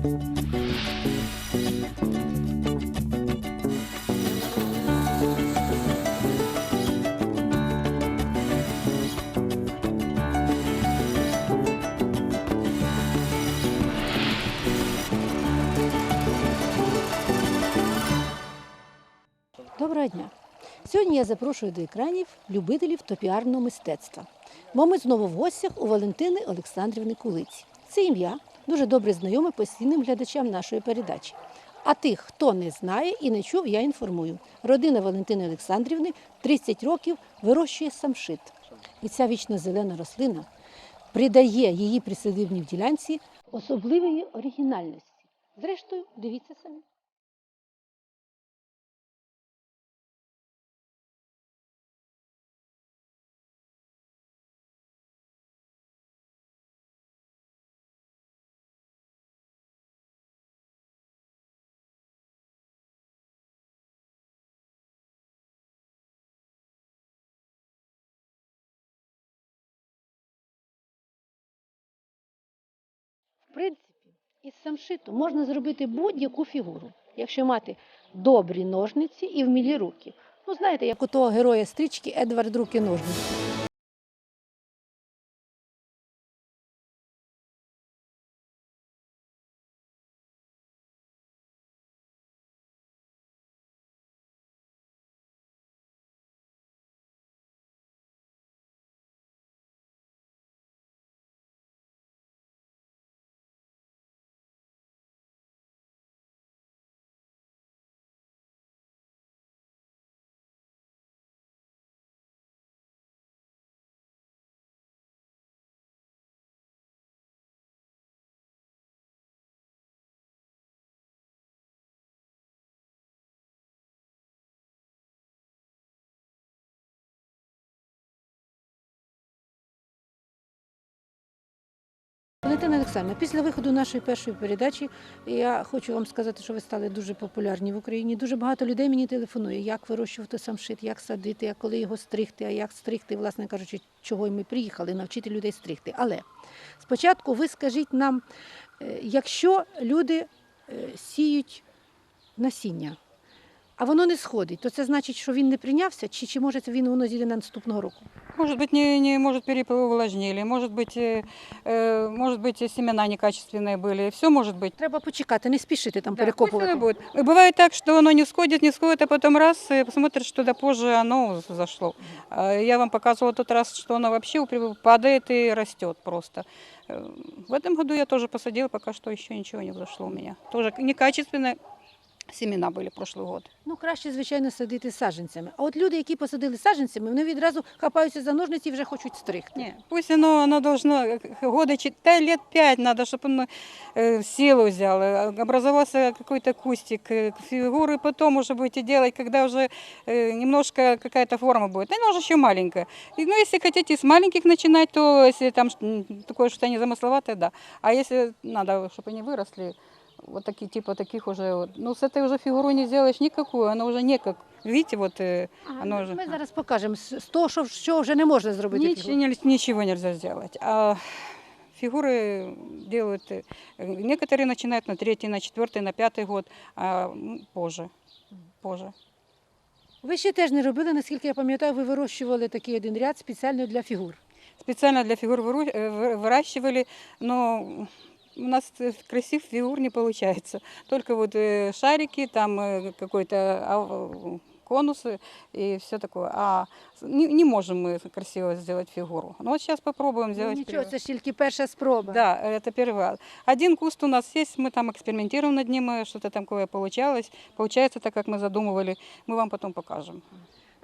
Доброго дня! Сьогодні я запрошую до екранів любителів топіарного мистецтва. Бо ми знову в гостях у Валентини Олександрівни Кулиці. Це ім'я дуже добре знайомий постійним глядачам нашої передачі. А тих, хто не знає і не чув, я інформую. Родина Валентини Олександрівни 30 років вирощує самшит. І ця вічно зелена рослина придає її присадибній ділянці особливої оригінальності. Зрештою, дивіться самі. В принципі, із самшиту можна зробити будь-яку фігуру, якщо мати добрі ножниці і вмілі руки. Ну, знаєте, як у того героя стрічки Едвард руки ножниці. Валентина Олександровна, після виходу нашої першої передачі я хочу вам сказати, що ви стали дуже популярні в Україні. Дуже багато людей мені телефонує, як вирощувати самшит, як садити, а коли його стригти, а як стригти, власне кажучи, чого й ми приїхали, навчити людей стригти. Але спочатку ви скажіть нам, е, якщо люди е, сіють насіння, а воно не сходить, то це значить, що він не прийнявся, чи, чи може це він воно зійде на наступного року? Может быть, не, не может перепылы увлажнили, может быть, э, э, может быть, и семена некачественные были. Все может быть. Треба почекати, не спішити там Да, пусть перекопувати. оно будет. И Бывает так, что оно не сходит, не сходит, а потом раз, и посмотришь, что да позже оно зашло. А Я вам показывала тот раз, что оно вообще упри- падает и растет просто. Э, В этом году я тоже посадила, пока что еще ничего не взошло у меня. Тоже некачественные семена были прошлый год. Ну, краще, звичайно, садити саджанцями. А от люди, які посадили саджанцями, вони відразу хапаються за ножниці і вже хочуть стригти. Не, пусть оно, оно должно э, года чет- да, лет пять надо, чтобы оно э, силу взяло, э, образовался какой-то кустик, э, фигуры потом уже будете делать, когда уже э, немножко какая-то форма будет. Она уже еще маленькая. И, ну, если хотите с маленьких начинать, то если там ш- м, такое что-то незамысловатое, да. А если надо, чтобы они выросли, вот такие, типа таких уже, вот, ну, с этой уже фигуру не сделаешь никакую, она уже не как, видите, вот э, Ага, оно ну, вже- Ми зараз покажемо з з того, що, що вже не можна зробити. Нич- фігуру. нельзя- ничего нельзя сделать. А фигуры делают, э, некоторые начинают на третий, на четвертый, на пятый год, а м, позже. позже. Ви ще теж не робили, наскільки я пам'ятаю, ви вирощували такий один ряд спеціально для фігур. Специально для фигур выру- э, вы- выращивали, но у нас э, красив фигур не получается. Только вот э, шарики, там э, какой-то а, конусы и все такое. А с- не, не можем мы красиво сделать фигуру. Ну вот сейчас попробуем Ну, сделать. нічого, фигуру. це ж тільки перша спроба. Да, это первый раз. Один куст у нас есть, мы там экспериментируем над ним, э, что-то такое получалось. Получается так, как мы задумывали, мы вам потом покажем.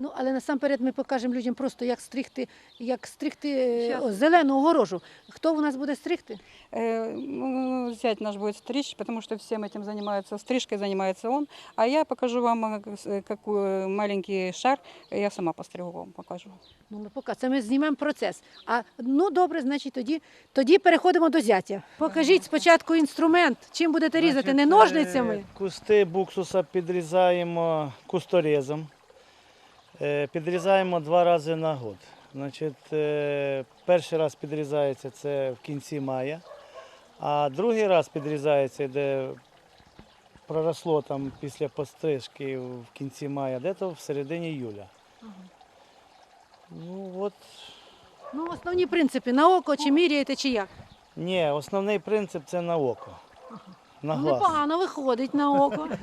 Ну, але насамперед ми покажемо людям просто, як стригти, як стригти е, Щас. о, зелену огорожу. Хто у нас буде стригти? Э, ну, Зять наш будет стричь, потому что всем этим занимается, стрижкой занимается он. А я покажу вам, э, как- с- какой маленький шар, я сама постригу вам покажу. Ну, ми пока це ми знімемо процес. А ну добре, значить тоді, тоді переходимо до зятя. Покажіть спочатку інструмент, чим будете різати, не Значить, ножницями. е, Кусти буксуса підрізаємо кусторезом. Е, Підрізаємо два рази на год. Значить, е, перший раз підрізається це в кінці мая, А другий раз підрізається, де проросло там після пострижки в кінці мая, де то в середині іюля. Ну от, Ну, основні принципи на око чи міряєте, чи як? ні, основний принцип це на око. На Ну, глаз. непогано виходить на око.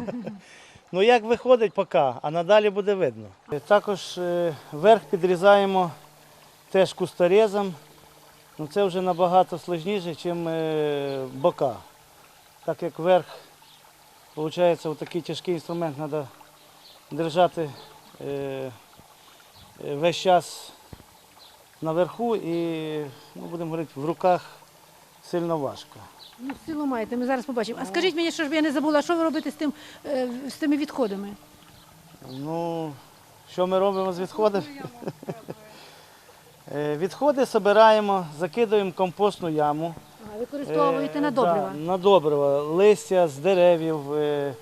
Ну як виходить поки, а надалі буде видно. Також е, верх підрізаємо теж кусторезом. Ну, це вже набагато складніше, ніж е, бока. Так як верх, виходить, такий тяжкий інструмент треба держати е, весь час наверху і, ну, будемо говорити, в руках сильно важко. Ну, силу маєте, ми зараз побачимо. А скажіть мені, що ж я не забула, що ви робите з, тим, е, з тими відходами? Ну, що ми робимо з відходами? Е, Відходи збираємо, закидаємо в компостну яму. Ага, використовуєте Е, на добрива. Да, на добрива. Листя з деревів. е,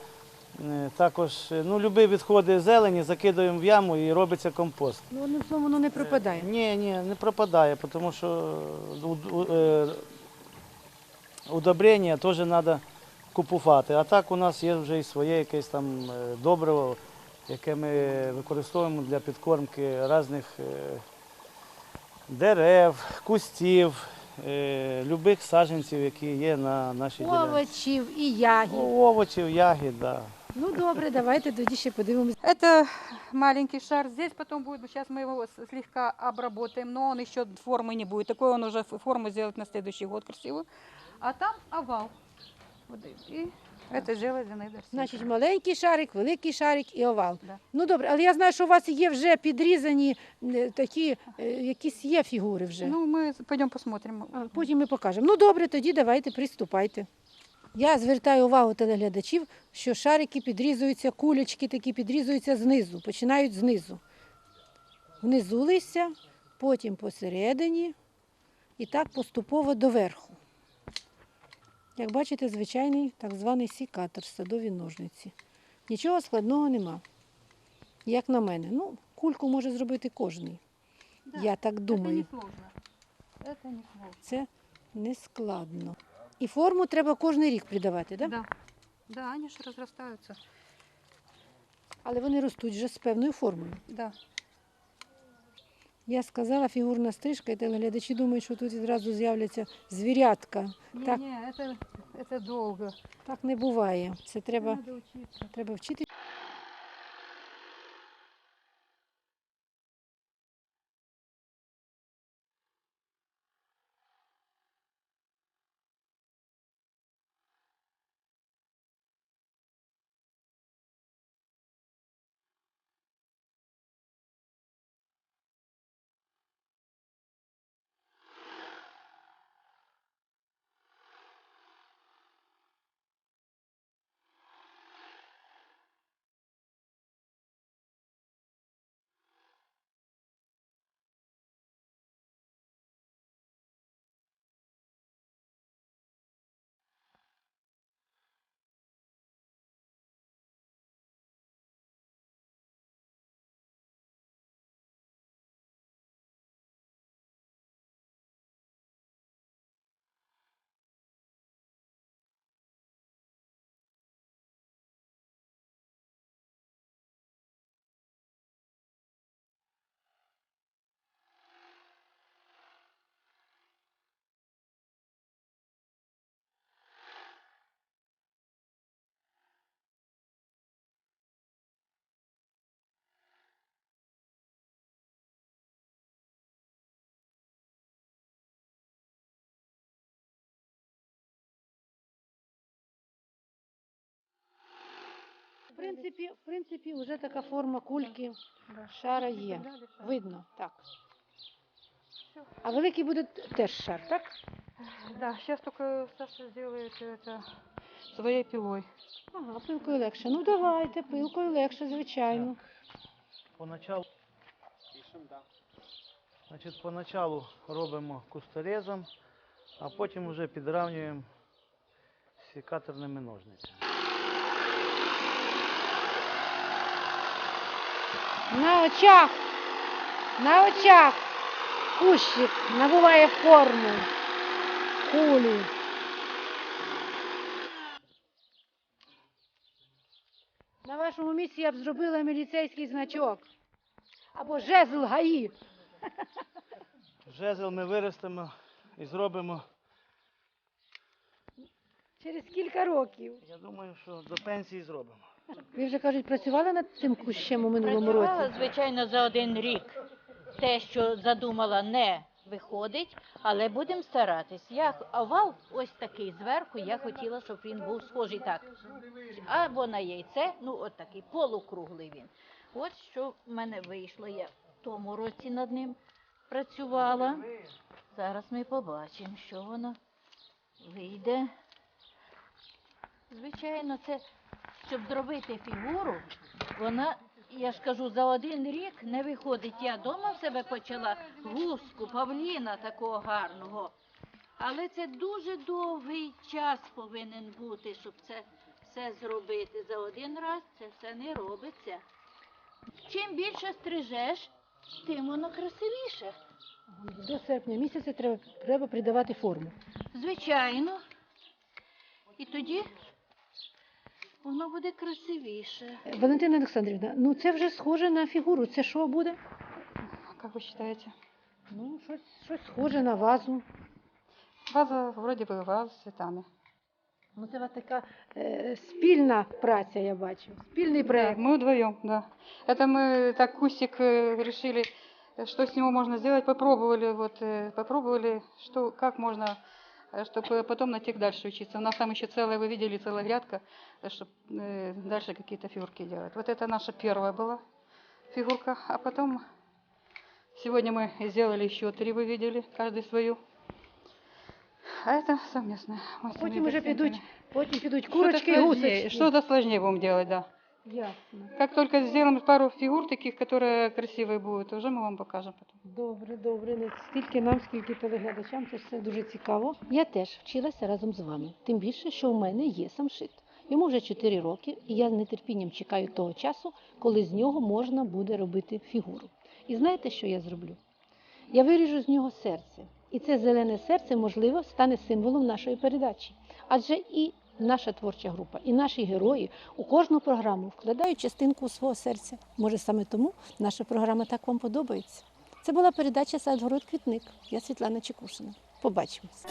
е, Також е, ну, любі відходи зелені закидаємо в яму і робиться компост. Ну, одним словом, воно не пропадає. Ні, ні, не пропадає, тому що у- у- е, удобрення теж треба купувати. А так у нас є вже і своє якесь там е, добриво, яке ми використовуємо для підкормки різних е, дерев, кустів, е, любих саджанців, які є на нашій ділянці. Овочів і ягід. Овочів, ягід, да. Ну добре, давайте тоді ще подивимось. Это маленький шар. Здесь потом будет, сейчас мы его с- слегка обработаем, но он еще формы не будет. Такой он уже ф- форму сделать на следующий год красиво. А там овал. Вот и- и это железный дорсет. Значить, маленький шарик, великий шарик і овал. Да. Ну добре, але я знаю, що у вас є вже підрізані е, такі, е, якісь є фігури вже. Ну, мы пойдем посмотрим. А потім ми покажемо. Ну добре, тоді давайте приступайте. Я звертаю увагу телеглядачів, що шарики підрізуються, кулечки такі підрізуються знизу, починають знизу. Внизу листя, потім посередині і так поступово доверху. Як бачите, звичайний так званий сікатор, садові ножниці. Нічого складного нема. Як на мене. Ну, кульку може зробити кожний. Я так думаю. Это не сложно. Это не сложно. Це не складно. І форму треба кожен рік придавати, так? Да. Да, они же разрастаются. Але вони ростуть вже з певною формою. Да. Я сказала фігурна стрижка, і телеглядачі думають, що тут відразу з'являться звірятка. Ні, Так, ні, це, это долго. так не буває. Це треба, треба вчити. Принципі, в принципі, вже така форма кульки Да. шара є. Видно, так. А великий буде теж шар, так? Да, сейчас только Саша сделает это своей пилой. Ага, пилкою легше. Ну давайте, пилкою легше, звичайно. Поначалу, значить, поначалу робимо кусторезом, а потім вже підравнюємо сікаторними ножницями. На очах, на очах кущик набуває форму кулі. На вашому місці я б зробила міліцейський значок або жезл гаї. Жезл ми виростемо і зробимо. Через кілька років. Я думаю, що до пенсії зробимо. Ви вже кажуть, працювали над цим кущем у минулому Працювала, році? звичайно, за один рік. Те, що задумала, не виходить, але будемо старатись. Я овал ось такий зверху, я хотіла, щоб він був схожий так. Або на яйце, ну от такий полукруглий він. От що в мене вийшло. Я в тому році над ним працювала. Зараз ми побачимо, що воно вийде. Звичайно, це щоб зробити фігуру, вона, я ж кажу, за один рік не виходить. Я вдома в себе почала гуску, павліна такого гарного. Але це дуже довгий час повинен бути, щоб це все зробити. За один раз це все не робиться. Чим більше стрижеш, тим воно красивіше. До серпня місяця треба, треба придавати форму. Звичайно. І тоді воно буде красивіше. Е, Валентина Олександрівна, ну це вже схоже на фігуру. Це що буде? Как вы считаете? Ну, щось, щось схоже на вазу. Ваза, вроде бы ваза с цветами. Ну, це у вас така е, спільна праця, я бачу. Спільний Да, проект. мы вдвоем, да. Это мы так кустик э, решили, э, что с него можно сделать, попробовали, вот, э, попробовали, что, как можно, чтобы потом найти дальше учиться. У нас там еще целая, вы видели, целая грядка, чтобы дальше какие-то фигурки делать. Вот это наша первая была фигурка, а потом сегодня мы сделали еще три, вы видели, каждый свою. А это совместное. Мы с Потім семьей вже підуть, представили. потім підуть Что-то курочки і сложнее, гусочки. Что-то сложнее будем делать, да. Ясно. Как только сделаем пару фигур таких, которые красивые будут, уже мы вам покажем потом. Добре, добре. Не стільки нам, скільки телеглядачам, це все дуже цікаво. Я теж вчилася разом з вами. Тим більше, що у мене є самшит. Йому вже 4 роки, і я з нетерпінням чекаю того часу, коли з нього можна буде робити фігуру. І знаєте, що я зроблю? Я виріжу з нього серце. І це зелене серце, можливо, стане символом нашої передачі. Адже і наша творча група, і наші герої у кожну програму вкладають частинку свого серця. Може, саме тому наша програма так вам подобається. Це була передача Садгород Квітник. Я Світлана Чекушина. Побачимось.